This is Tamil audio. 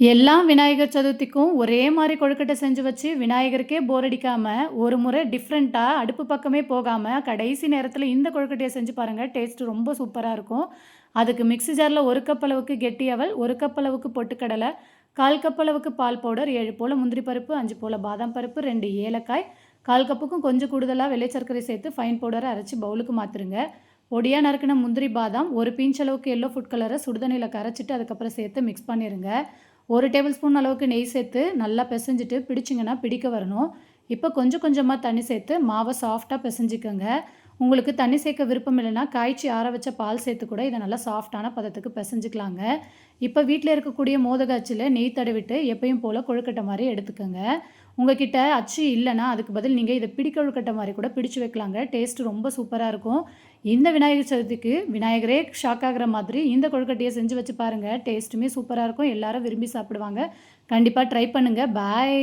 எல்லா விநாயகர் சதுர்த்திக்கும் ஒரே மாதிரி கொழுக்கட்டை செஞ்சு வச்சு விநாயகருக்கே போர் அடிக்காமல் ஒரு முறை டிஃப்ரெண்ட்டாக அடுப்பு பக்கமே போகாமல் கடைசி நேரத்தில் இந்த கொழுக்கட்டையை செஞ்சு பாருங்கள் டேஸ்ட் ரொம்ப சூப்பராக இருக்கும். அதுக்கு மிக்ஸி ஜாரில் ஒரு கப் அளவுக்கு கெட்டி அவல் ஒரு கப் அளவுக்கு பொட்டுக்கடலை கால் கப் அளவுக்கு பால் பவுடர் ஏழு போல் முந்திரி பருப்பு அஞ்சு போல் பாதாம் பருப்பு ரெண்டு ஏலக்காய். கால் கப்புக்கும் கொஞ்சம் கூடுதலாக வெள்ளை சர்க்கரை சேர்த்து ஃபைன் பவுடரை அரைச்சி பவுலுக்கு மாற்றுருங்க பொடியாக நறுக்கின முந்திரி பாதாம் ஒரு பீஞ்ச் அளவுக்கு எல்லோ ஃபுட் கலரை சுடுதண்ணியில் கரைச்சிட்டு அதுக்கப்புறம் சேர்த்து மிக்ஸ் பண்ணிடுங்க ஒரு டேபிள் ஸ்பூன் அளவுக்கு நெய் சேர்த்து நல்லா பிசைஞ்சிட்டு பிடிச்சிங்கன்னா பிடிக்க வரணும். இப்போ கொஞ்சம் கொஞ்சமாக தண்ணி சேர்த்து மாவை சாஃப்டாக பிசைஞ்சிக்கோங்க. உங்களுக்கு தண்ணி சேர்க்க விருப்பம் இல்லைன்னா காய்ச்சி ஆற வச்ச பால் சேர்த்து கூட இதை நல்லா சாஃப்டான பதத்துக்கு பிசைஞ்சிக்கலாங்க. இப்போ வீட்டில் இருக்கக்கூடிய மோதக அச்சில் நெய் தடவிட்டு எப்பயும் போல் கொழுக்கட்டை மாதிரி எடுத்துக்கோங்க. உங்ககிட்ட அச்சு இல்லைன்னா அதுக்கு பதில் நீங்கள் இதை பிடி கொழுக்கட்டை மாதிரி கூட பிடிச்சு வைக்கலாங்க. டேஸ்ட் ரொம்ப சூப்பராக இருக்கும். இந்த விநாயகர் சதுர்த்திக்கு விநாயகரே ஷாக் ஆகிற மாதிரி இந்த கொழுக்கட்டையை செஞ்சு வச்சு பாருங்கள் டேஸ்ட்டுமே சூப்பராக இருக்கும். எல்லாரும் விரும்பி சாப்பிடுவாங்க. கண்டிப்பாக ட்ரை பண்ணுங்கள் பாய்